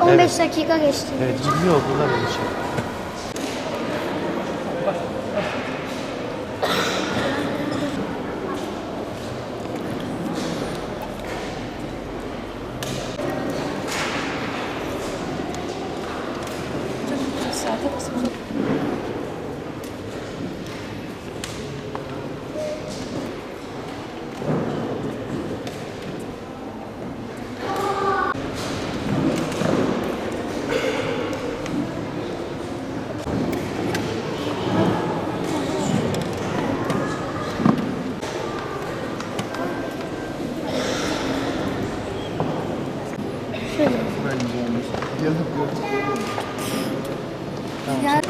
değil 15 Evet. dakika geçti. Evet, ciddi oldular öyle certeza. É Obrigada.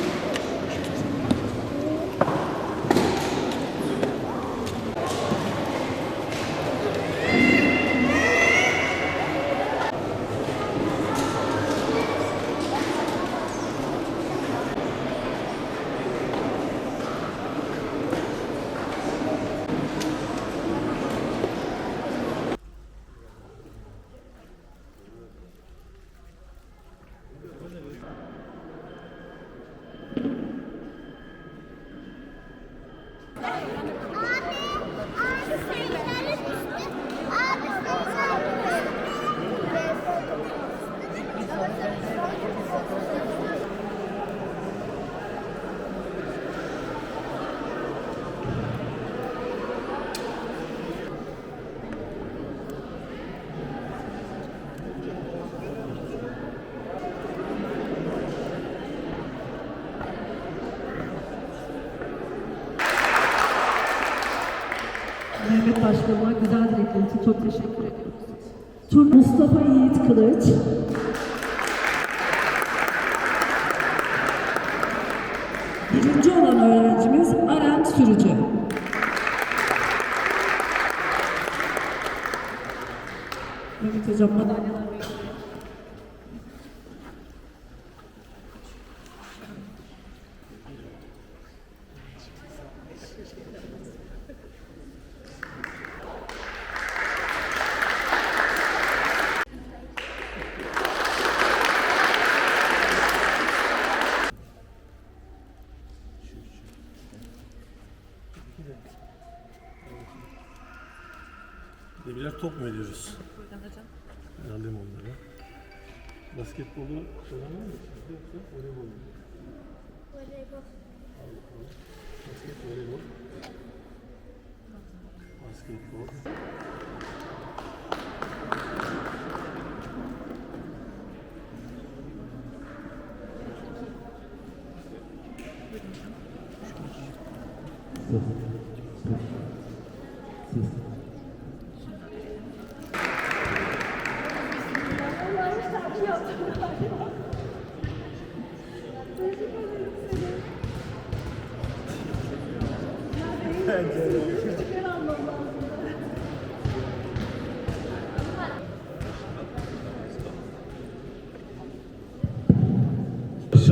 Mehmet Başkanıma güzel dilekleri için çok teşekkür ediyoruz. Tur Mustafa Yiğit Kılıç. Birinci olan öğrencimiz Aren Sürücü. Mehmet Hocam madalyalar bekliyor. Ne birer top mu ediyoruz? Ben alayım onları. Basketbolu oynamıyor musunuz? Yoksa voleybol mu? Al bakalım. Basket, voleybol. Basketbol. Bence de.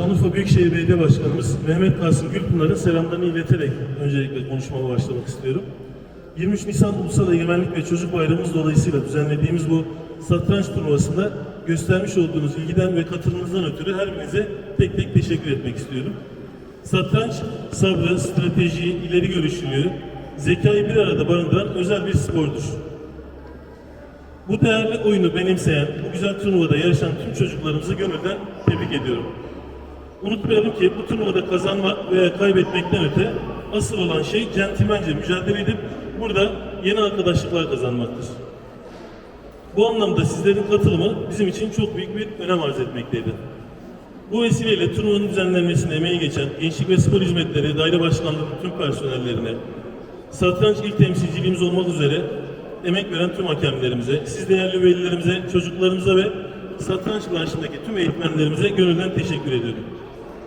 Şanlıurfa Büyükşehir Belediye Başkanımız Mehmet Kasım Gülpınar'ın selamlarını ileterek öncelikle konuşmama başlamak istiyorum. 23 Nisan Ulusal Egemenlik ve Çocuk Bayramımız dolayısıyla düzenlediğimiz bu satranç turnuvasında göstermiş olduğunuz ilgiden ve katılımınızdan ötürü her birinize tek tek teşekkür etmek istiyorum. Satranç, sabrı, stratejiyi, ileri görüşlülüğü, zekayı bir arada barındıran özel bir spordur. Bu değerli oyunu benimseyen, bu güzel turnuvada yarışan tüm çocuklarımızı gönülden tebrik ediyorum. Unutmayalım ki bu turnuvada kazanmak veya kaybetmekten öte asıl olan şey centilmence mücadele edip burada yeni arkadaşlıklar kazanmaktır. Bu anlamda sizlerin katılımı bizim için çok büyük bir önem arz etmekteydi. Bu vesileyle turnuvanın düzenlenmesine emeği geçen Gençlik ve Spor Hizmetleri Daire Başkanlığı tüm personellerine, satranç ilk temsilciliğimiz olmak üzere emek veren tüm hakemlerimize, siz değerli velilerimize, çocuklarımıza ve satranç branşındaki tüm eğitmenlerimize gönülden teşekkür ediyorum.